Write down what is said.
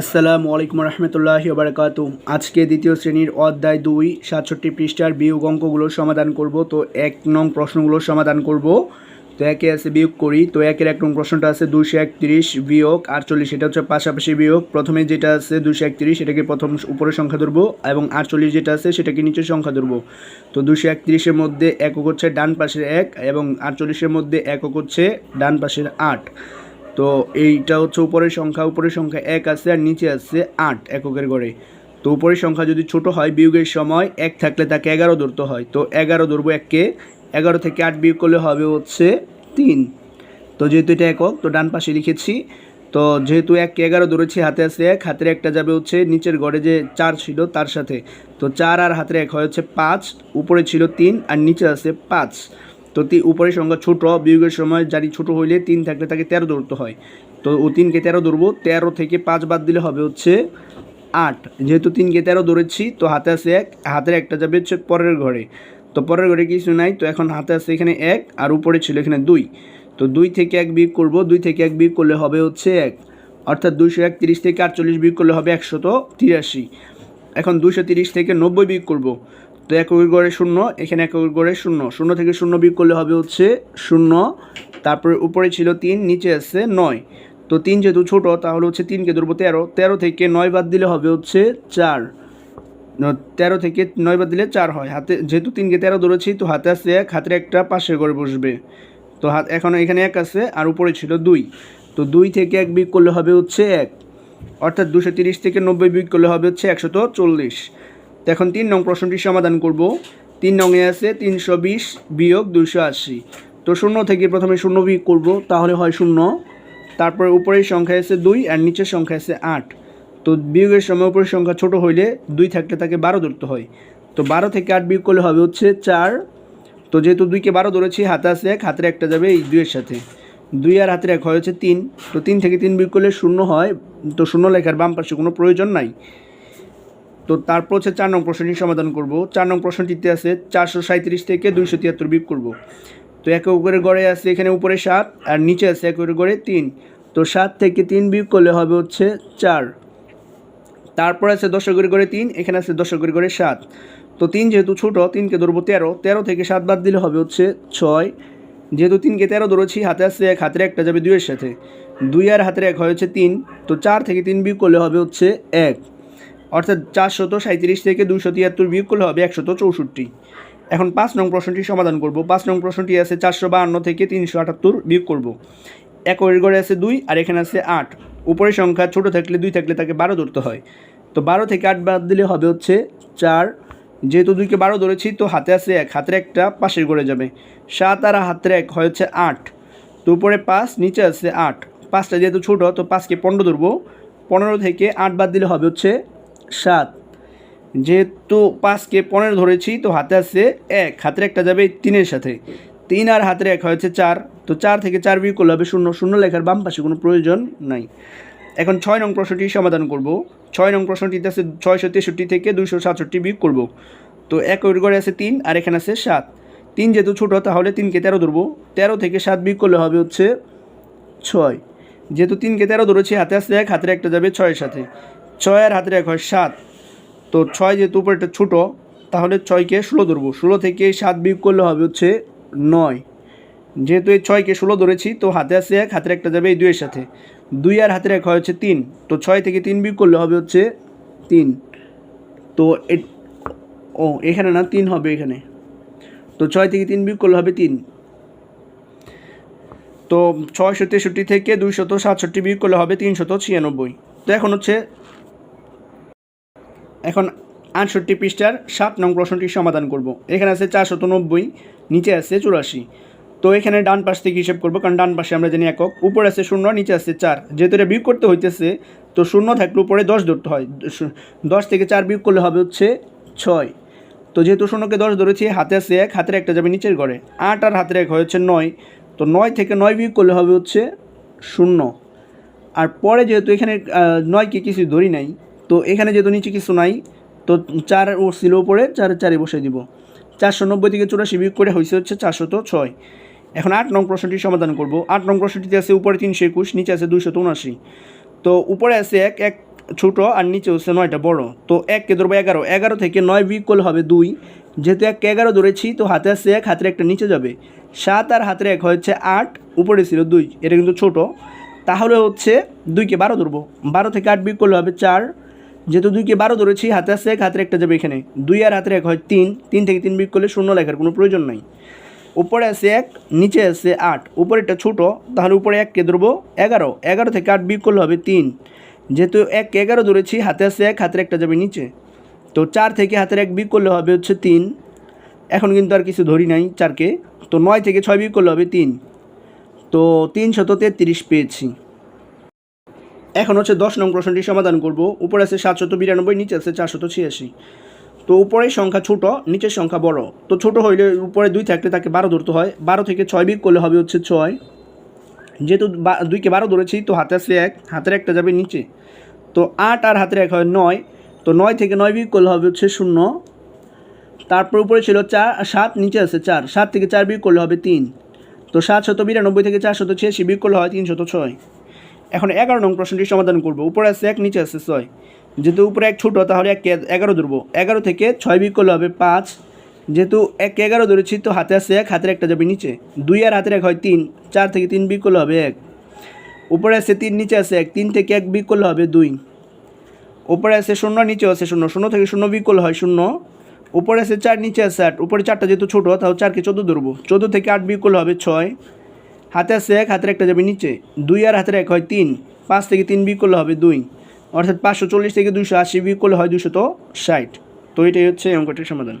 আসসালামু আলাইকুম রহমতুল্লাহ বারকাতু আজকে দ্বিতীয় শ্রেণির অধ্যায় দুই, সাতষট্টি পৃষ্ঠার বিয়োগ অঙ্কগুলোর সমাধান করব। তো এক নং প্রশ্নগুলোর সমাধান করব। তো একে আছে বিয়োগ করি। তো একের এক নং প্রশ্নটা আছে দুশো একত্রিশ বিয়োগ আটচল্লিশ, এটা হচ্ছে পাশাপাশি বিয়োগ। প্রথমে যেটা আছে দুশো একত্রিশ এটাকে প্রথম উপরের সংখ্যা ধরবো এবং আটচল্লিশ যেটা আছে সেটাকে নিচের সংখ্যা ধরবো। তো দুশো একত্রিশের মধ্যে একক হচ্ছে ডান পাশের এক এবং আটচল্লিশের মধ্যে একক হচ্ছে ডান পাশের আট। তো এইটা হচ্ছে উপরের সংখ্যা উপরের সংখ্যা এক আছে আর নিচে আছে আট এককের গড়ে তো উপরের সংখ্যা যদি ছোট হয় বিয়োগের সময় এক থাকলে তাকে এগারো ধরতে হয়। তো এগারো ধরবো এককে এগারো থেকে আট বিয়োগ করলে হবে হচ্ছে তিন। তো যেহেতু এটা একক, তো ডান পাশে লিখেছি, তো যেহেতু এককে এগারো ধরেছি, হাতে আছে এক, হাতের একটা যাবে হচ্ছে নিচের ঘরে যে চার ছিল তার সাথে। তো চার আর হাতের এক হয় হচ্ছে পাঁচ, উপরে ছিল তিন আর নিচে আছে পাঁচ। তো উপরের সংখ্যা ছোট, বিয়োগের সময় জারি ছোট হইলে তিন থাকলে তাকে তেরো ধরতে হয়। তো ও তিনকে তেরো ধরবো, তেরো থেকে পাঁচ বাদ দিলে হবে হচ্ছে আট। যেহেতু তিনকে তেরো ধরেছি, তো হাতে আছে এক, হাতের একটা যাবে হচ্ছে পরের ঘরে। তো পরের ঘরে কিছু নাই, তো এখন হাতে আছে এখানে এক, আর উপরে ছিল এখানে দুই। তো দুই থেকে এক বিয়োগ করব, দুই থেকে এক বিয়োগ করলে হবে হচ্ছে এক। অর্থাৎ দুইশো একত্রিশ থেকে আটচল্লিশ বিয়োগ করলে হবে একশত তিরাশি। এখন দুশো তিরিশ থেকে নব্বই বিয়োগ করব। তো এককের গড়ে শূন্য, এখানে এককের গড়ে শূন্য। শূন্য থেকে শূন্য বিয়োগ করলে হবে হচ্ছে শূন্য, তারপরে উপরে ছিল তিন, নিচে আছে নয়। তো তিন যেহেতু ছোটো, তাহলে হচ্ছে তিনকে ধরবো তেরো। তেরো থেকে নয় বাদ দিলে হবে হচ্ছে চার। তেরো থেকে নয় বাদ দিলে চার হয়। হাতে, যেহেতু তিনকে তেরো ধরেছি, তো হাতে আছে এক, হাতের একটা পাশের ঘরে বসবে। তো হাত, এখন এখানে এক আছে, আর উপরে ছিল দুই। তো দুই থেকে এক বিয়োগ করলে হবে হচ্ছে এক। অর্থাৎ দুশো তিরিশ থেকে নব্বই বিয়োগ করলে হবে হচ্ছে একশত চল্লিশ। তো এখন তিন নং প্রশ্নটির সমাধান করব। তিন নংয়ে আছে তিনশো বিশ বিয়োগ দুশো আশি। তো শূন্য থেকে প্রথমে শূন্য বিয়োগ করব, তাহলে হয় শূন্য। তারপরে উপরের সংখ্যা আছে দুই আর নিচের সংখ্যা আছে আট। তো বিয়োগের সময় উপরের সংখ্যা ছোট হইলে দুই থাকলে তাকে বারো ধরতে হয়। তো বারো থেকে আট বিয়োগ করলে হবে হচ্ছে চার। তো যেহেতু দুইকে বারো ধরেছি, হাতে আছে এক, হাতের একটা যাবে এই দুইয়ের সাথে। দুই আর হাতের এক হয় হচ্ছে তিন। তো তিন থেকে তিন বিয়োগ করলে শূন্য হয়। তো শূন্য লেখার বাম পাশে কোনো প্রয়োজন নাই। তো তারপর হচ্ছে চার নং প্রশ্নটি সমাধান করব। চার নং প্রশ্নটিতে আছে চারশো সাঁত্রিশ থেকে দুইশো তিয়াত্তর বিয়োগ করব। তো একে উপরে গড়ে আছে এখানে উপরে সাত আর নিচে আছে একে গড়ে তিন। তো সাত থেকে তিন বিয়োগ করলে হবে হচ্ছে চার। তারপর আছে দশকের গড়ে তিন, এখানে আছে দশকের গড়ে সাত। তো তিন যেহেতু ছোটো, তিনকে ধরবো তেরো। তেরো থেকে সাত বাদ দিলে হবে হচ্ছে ছয়। যেহেতু তিনকে তেরো ধরেছি, হাতে আসছে এক, হাতের একটা যাবে দুইয়ের সাথে। দুই আর হাতের এক হয় হচ্ছে তিন। তো চার থেকে তিন বিয়োগ করলে হবে হচ্ছে এক। অর্থাৎ চারশত সাঁত্রিশ থেকে দুশো তিয়াত্তর বিয়োগ করলে হবে একশত চৌষট্টি। এখন পাঁচ নং প্রশ্নটি সমাধান করব। পাঁচ নং প্রশ্নটি আছে চারশো বাহান্ন থেকে তিনশো আটাত্তর বিয়োগ করব। একের গড়ে আছে দুই আর এখানে আছে আট। উপরের সংখ্যা ছোট থাকলে দুই থাকলে তাকে বারো ধরতে হয়। তো বারো থেকে আট বাদ দিলে হবে হচ্ছে চার। যেহেতু দুইকে বারো ধরেছি, তো হাতে আছে এক। হাতের একটা পাশের গড়ে যাবে। সাত আর হাতের এক হয় হচ্ছে আট। তো উপরে পাঁচ, নিচে আছে আট। পাঁচটা যেহেতু ছোটো, তো পাঁচকে পনেরো ধরবো। পনেরো থেকে আট বাদ দিলে হবে হচ্ছে সাত। যেহেতু পাঁচকে পনেরো ধরেছি, তো হাতে আছে এক। হাতের একটা যাবে তিনের সাথে। তিন আর হাতের এক হয়েছে চার। তো চার থেকে চার বিয়োগ করলে হবে শূন্য। শূন্য লেখার বাম পাশে কোনো প্রয়োজন নাই। এখন ছয় নং প্রশ্নটি সমাধান করব। ছয় নং প্রশ্নটিতে আছে ছয়শো তেষট্টি থেকে দুশো সাতষট্টি বিয়োগ করব। তো এক ঘরে আছে তিন আর এখানে আছে সাত। তিন যেহেতু ছোটো, তাহলে তিনকে তেরো ধরবো। তেরো থেকে সাত বিয়োগ করলে হবে হচ্ছে ছয়। যেহেতু তিনকে তেরো ধরেছি, হাতে আসলে এক, হাতের একটা যাবে ছয়ের সাথে। ছয় আর হাতের এক হয় সাত। তো ছয় যেহেতু উপরেটা ছোটো, তাহলে ছয়কে ষোলো ধরবো। ষোলো থেকে সাত বিয়োগ করলে হবে হচ্ছে নয়। যেহেতু এই ছয়কে ষোলো ধরেছি, তো হাতে আসে এক, হাতের একটা যাবে এই দুইয়ের সাথে। দুই আর হাতের এক হয় হচ্ছে তিন। তো ছয় থেকে তিন বিয়োগ করলে হবে হচ্ছে তিন। তো ও, এখানে না, তিন হবে এখানে। তো ছয় থেকে তিন বিয়োগ করলে হবে তিন। তো ছয়শো তেষট্টি থেকে দুইশত সাতষট্টি বিয়োগ করলে হবে তিনশত ছিয়ানব্বই। তো এখন হচ্ছে এখন আটষট্টি পৃষ্ঠার সাত নং প্রশ্নটির সমাধান করব। এখানে আছে চারশত নব্বই, নিচে আছে চুরাশি। তো এখানে ডান পাশ থেকে হিসেব করব, কারণ ডান পাশে আমরা জানি একক। উপরে আছে শূন্য, নিচে আছে চার। যেহেতু এটা বিয়োগ করতে হইতেছে, তো শূন্য থাকলে উপরে দশ ধরতে হয়। দশ- থেকে চার বিয়োগ করলে হবে হচ্ছে ছয়। তো যেহেতু শূন্যকে দশ ধরেছি, হাতে আছে এক, হাতের একটা যাবে নিচের ঘরে। আট আর হাতের এক হচ্ছে নয়। তো নয় থেকে নয় বিয়োগ করলে হবে হচ্ছে শূন্য। আর পরে যেহেতু এখানে নয়কে কিছু ধরি নাই তো এখানে যেহেতু নিচে কিছু নাই, তো চার ও ছিল উপরে, চার চারে বসে দিব। চারশো নব্বই থেকে চুরাশি বিয়োগ করে হয়েছে হচ্ছে চারশত ছয়। এখন আট নং প্রশ্নটি সমাধান করব। আট নং প্রশ্নটিতে আছে উপরে তিনশো একুশ, নিচে আছে দুইশত উনআশি তো উপরে আছে এক এক ছোটো আর নিচে হচ্ছে নয়টা বড়। তো এককে ধরবো এগারো। এগারো থেকে নয় বিয়োগ করলে হবে দুই। যেহেতু এককে এগারো ধরেছি, তো হাতে আসছে এক, হাতের একটা নিচে যাবে। সাত আর হাতের এক হচ্ছে আট, উপরে ছিল দুই। এটা কিন্তু ছোট। তাহলে হচ্ছে দুইকে বারো ধরবো। বারো থেকে আট বিয়োগ করলে হবে চার। যেহেতু দুইকে বারো ধরেছি, হাতে আসছে এক, হাতের একটা যাবে এখানে। দুই আর হাতের এক হয় তিন তিন থেকে তিন বিক করলে শূন্য লেখার কোনো প্রয়োজন নাই। উপরে আছে এক, নিচে আছে আট। উপরেটা ছোটো, তাহলে উপরে এককে ধরবো এগারো। এগারো থেকে আট বিক করলে হবে তিন। যেহেতু এক এগারো ধরেছি, হাতে আছে এক, হাতের একটা যাবে নিচে। তো চার থেকে হাতের এক বিক করলে হবে হচ্ছে তিন। এখন কিন্তু আর কিছু ধরি নাই চারকে। তো নয় থেকে ছয় বিক করলে হবে তিন। তো তিন শত তেত্রিশ পেয়েছি। এখন হচ্ছে দশ নং প্রশ্নটি সমাধান করব। উপরে আছে সাতশত বিরানব্বই, নিচে আছে চারশত ছিয়াশি। তো উপরের সংখ্যা ছোট, নিচের সংখ্যা বড়। তো ছোট হইলে উপরে দুই থাকলে তাকে বারো ধরতে হয়। বারো থেকে ছয় বিক করলে হবে হচ্ছে ছয়। যেহেতু দুইকে বারো ধরেছি, তো হাতে আসলে এক, হাতের একটা যাবে নিচে। তো আট আর হাতের এক হয় নয়। তো নয় থেকে নয় বিক করলে হবে হচ্ছে শূন্য। তারপর উপরে ছিল চার, সাত, নিচে আছে চার। সাত থেকে চার বিক করলে হবে তিন। তো সাত শত বিরানব্বই থেকে চার শত ছিয়াশি বিক করলে হয় তিন শত ছয়। এখন এগারো নং প্রশ্নটি সমাধান করব। উপরে আছে এক, নিচে আছে ছয়। যেহেতু উপরে এক ছোটো, তাহলে এক এগারো ধরবো। এগারো থেকে ছয় বিক করলে হবে পাঁচ। যেহেতু এক এগারো ধরেছি, তো হাতে আছে এক, হাতের একটা যাবে নিচে। দুই আর হাতের এক হয় তিন। চার থেকে তিন বিক করলে হবে এক। উপরে আছে তিন, নিচে আছে এক। তিন থেকে এক বিক করলে হবে দুই। উপরে আছে শূন্য নিচে আছে শূন্য। শূন্য থেকে শূন্য বিক করলে হয় শূন্য। উপরে আছে চার, নিচে আছে আট। উপরে চারটা যেহেতু ছোটো তাহলে চারকে চোদ্দ ধরবো। চোদ্দ থেকে আট বিক করলে হবে ছয়। হাতে আছে এক, হাতের একটা যাবে নিচে। দুই আর হাতের এক হয় তিন। পাঁচ থেকে তিন বিক করলে হবে দুই। অর্থাৎ পাঁচশো চল্লিশ থেকে দুশো আশি বিক করলে হয় দুশো তো ষাট। তো এটাই হচ্ছে অঙ্কটির সমাধান।